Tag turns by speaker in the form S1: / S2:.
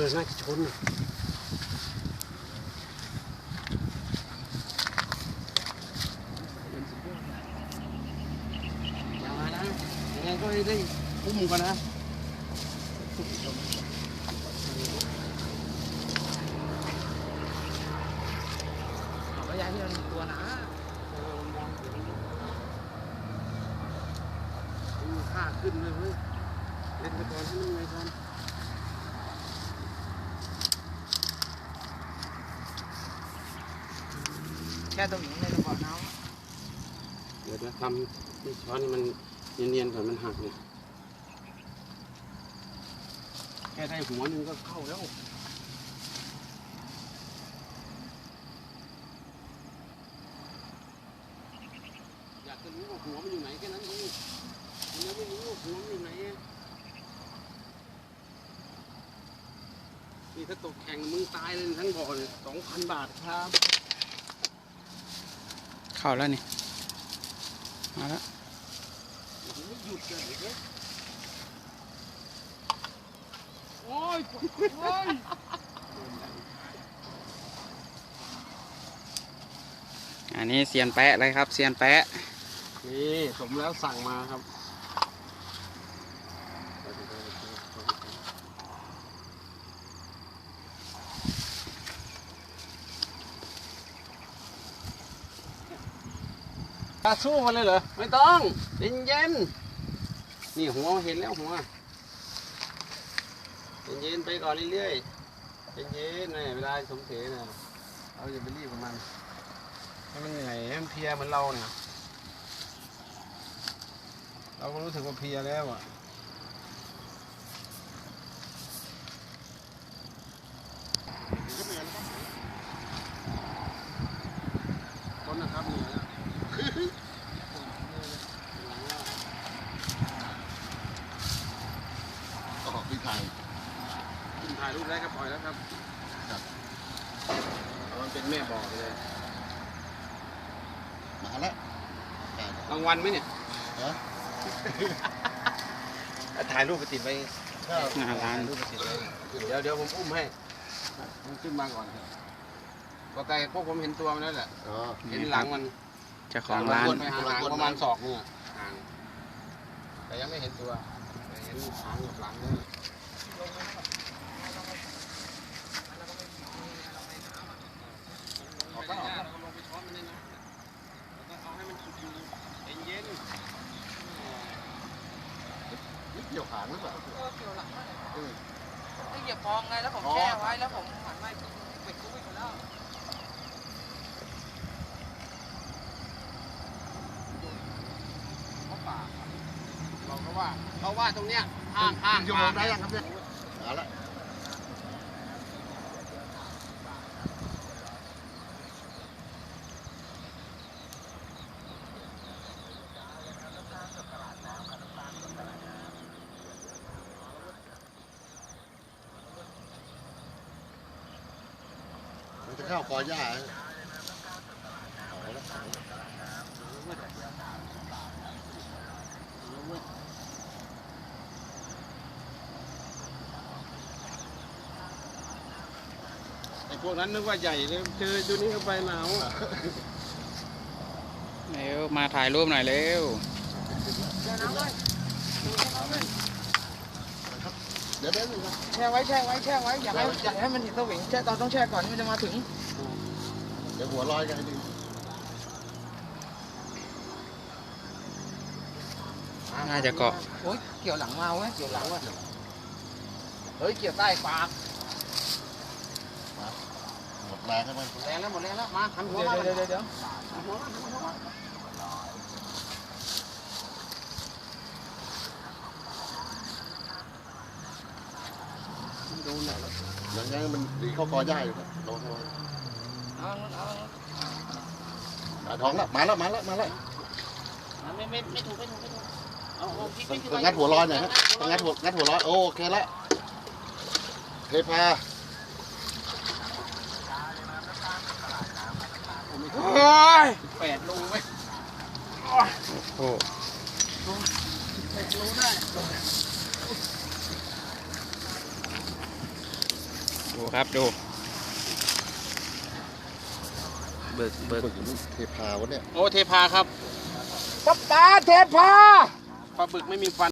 S1: อ น่าจะชนนะอย่ามานะยังไงก็ได้อุ้มกันนะ
S2: เอาระยะที่มันตัวหนา
S1: ค่าขึ้นเลยเว้ยเล่นไปก่อนให้มันไงก่อน
S2: แค่ตรงนี้ในกระบอกน้
S1: เดี๋ยวจะทำนี่ช้อนมันเนียนๆก่อนมันหักเนี่ยแค่ได้หัวหนึงก็เข้าแล้วอยากจะรู้ว่าหัวมันอยู่ไหนแค่นั้นเองมันยังไม่รู้ว่าหัวมันอยู่ไหนนี่ถ้าตกแข่งมึงตายเลยทั้งบ่อเลยสองพันบาทครับ
S3: เข้าแล้วนี่ มาแล้ว
S1: โอ้ยโอ้ย
S3: อันนี้เซียนแปะเลยครับ เซียนแปะ
S1: นี่ สมแล้วสั่งมาครับ ตาสู้มันเลยเหรอ ไม่ต้องเย็นเย็นนี่หัวเห็นแล้วหัวเย็นเย็นไปก่อนเรื่อยๆเย็นเย็นเนี่เวลาสมเถนะเราอย่าไปรีบกับมันให้มันเหนื่อยให้มันเพลียเหมือนเราเนี่ยเราก็รู้สึกว่าเพลียแล้วอะคนนะครับเหนื่อยแล้ว
S4: ก็ออกที่ไทย
S1: ขึ้นถ่าย รูปได้ก็ปล่อยแล้วครับ
S4: ครับ
S1: เอามันเป็นแม่บอกไปเลย
S4: มาแล้วแต่
S1: รางวัลไหมเนี่ย
S4: ฮะ
S1: ถ่ายรูปไปติดไว้
S4: ก็
S3: หน้าร้าน
S1: ถ่ายรูปไปติดไว้เดี๋ยวเดี๋ยวผมอุ้มให้มันขึ้นมาก่อนพอไกลพวกผมเห็นตัวมันแล้วแหละ
S4: อ๋อ
S1: เห็นหลังมัน
S3: เจ้าของร้าน
S1: วนไปห่างๆประมาณศอกเนี่ยห่างแต่ยังไม่เห็นตัวแต่เห็นหางกับหลังเนี่ยออกก็ออกแล้วก็ลงไปช้อนมันในน้ำแล้วก็เอาให้มันสุกอยู่เย็น
S4: นี่เกี่ ยวหางหรือเปล่าำ
S2: เออเกี่ยวหลังมาก
S4: เออ
S2: ไม่เหยียบฟองไงแล้วผม
S4: อ๋อ
S2: แช่ไว้แล้วผมหันมาเป็ดก็วิ่งไปแล้ว
S1: ๆเขาป่าเราก็ว่าเขาว่าตรงเนี้ยห่างห่าง
S4: ชั่วโมงได้ยังครับเนี่ยมาแล้ว จะเข้ากอหญ้า
S1: ไอ้พวกนั้นนึกว่าใหญ่เลยเจอตัวนี้เข้าไปหนาวอะ
S3: เร็วมาถ่ายรูปหน่อยเร็ว
S2: แช่ไว้แช่ไว้
S4: เดี๋ยวเดี๋ยวดูนะ
S2: แช่ไว้แช่ไว้แช่ไว้อย่าให้อย่าให้มันเห็นสวิงแช่ตอนต้องแช่ก่อนที่มันจะมาถึง
S4: เดี๋ยวหัวลอยกันให้ดี
S3: น่าจะเกาะ
S2: โอ้ยเกี่ยวหลังมาเว้ยเกี่ยวหลังว่ะเฮ้ยเกี่ยวใต้ปาก
S4: หมดแรงให้มัน
S1: แรงแล้วหมดแรงแล้วมาหันหัว
S2: เดี๋ยว
S1: มา
S2: เดี๋ยวเดี๋ยวเดี๋ยว
S1: หันหัวมาหันหัวมาโดนแล้ว
S4: ยังไงมันหนีเข้ากอหญ้าอยู่ครับลงลง
S2: เอาเอา
S4: หาท้องแล้วมาแล้วมาแล้วมาแล้ว
S2: ไม่ไม่ไม่ถูกไม่ถูกไม่ถูกเอาเอาพลิกพ
S4: ต้อง
S2: ก
S4: ต้องงัดหัวลอยหน่อยครับต้องงัดหัวงัดหัวลอยโอเคแล้วเทพา
S1: โอ้ยแปดลูไหม
S3: โอ้
S2: แปดโลได้
S3: ดูครับดู บึกบึก
S4: ฝึกอยู่เทพาวะเนี่ย
S1: โอ้เทพาครับ
S2: กัปตาเทพา
S1: ปลาบึกไม่มีฟัน